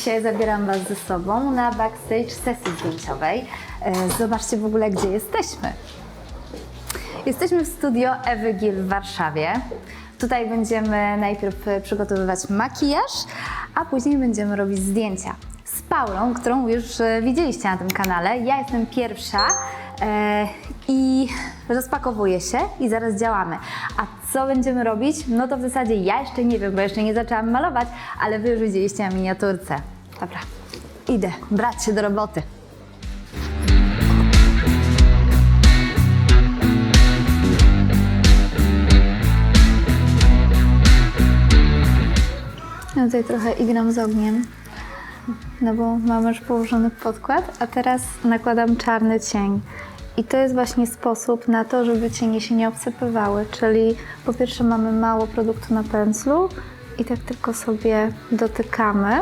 Dzisiaj zabieram Was ze sobą na backstage sesji zdjęciowej. E, Zobaczcie w ogóle, gdzie jesteśmy. Jesteśmy w studio Ewy Gil w Warszawie. Tutaj będziemy najpierw przygotowywać makijaż, a później będziemy robić zdjęcia z Paulą, którą już e, widzieliście na tym kanale. Ja jestem pierwsza e, i rozpakowuję się i zaraz działamy. A co będziemy robić? No to w zasadzie ja jeszcze nie wiem, bo jeszcze nie zaczęłam malować, ale Wy już widzieliście na miniaturce. Dobra, idę brać się do roboty. Ja tutaj trochę igram z ogniem, no bo mam już położony podkład, a teraz nakładam czarny cień. I to jest właśnie sposób na to, żeby cienie się nie obsypywały, czyli po pierwsze mamy mało produktu na pędzlu i tak tylko sobie dotykamy,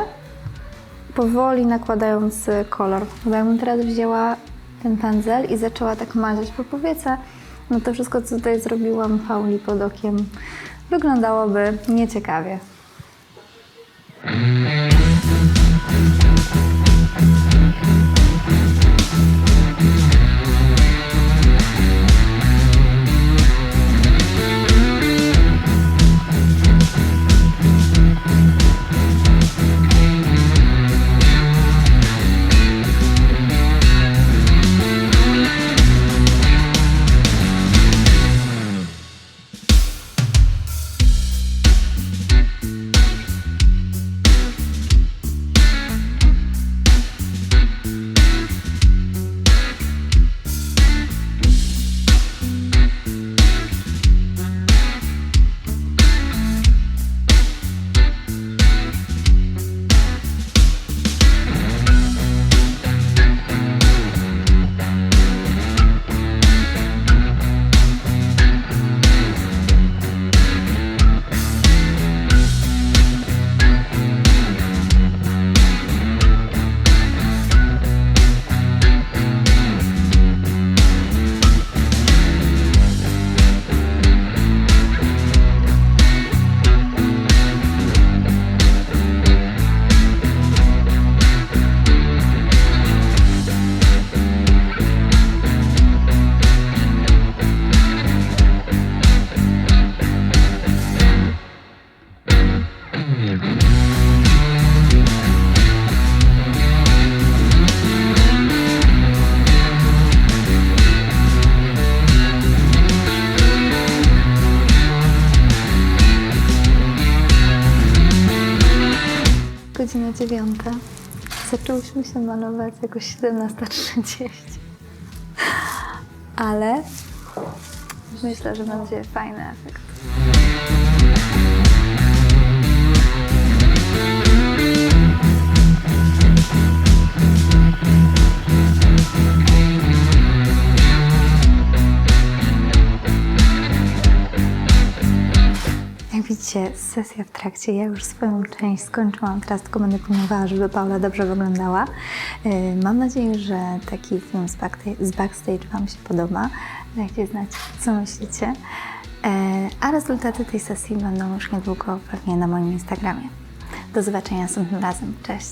powoli nakładając kolor. Bo jakbym teraz wzięła ten pędzel i zaczęła tak maziać po powiece, no to wszystko, co tutaj zrobiłam Pauli pod okiem, wyglądałoby nieciekawie. Dziewiąta. Zaczęłyśmy się malować jakoś 17.30. Ale myślę, że będzie fajny efekt. Widzicie, sesja w trakcie. Ja już swoją część skończyłam, teraz tylko będę pilnowała, żeby Paula dobrze wyglądała. Yy, Mam nadzieję, że taki film z backsta- z backstage Wam się podoba. Dajcie znać, co myślicie. Yy, A rezultaty tej sesji będą już niedługo pewnie na moim Instagramie. Do zobaczenia następnym razem. Cześć!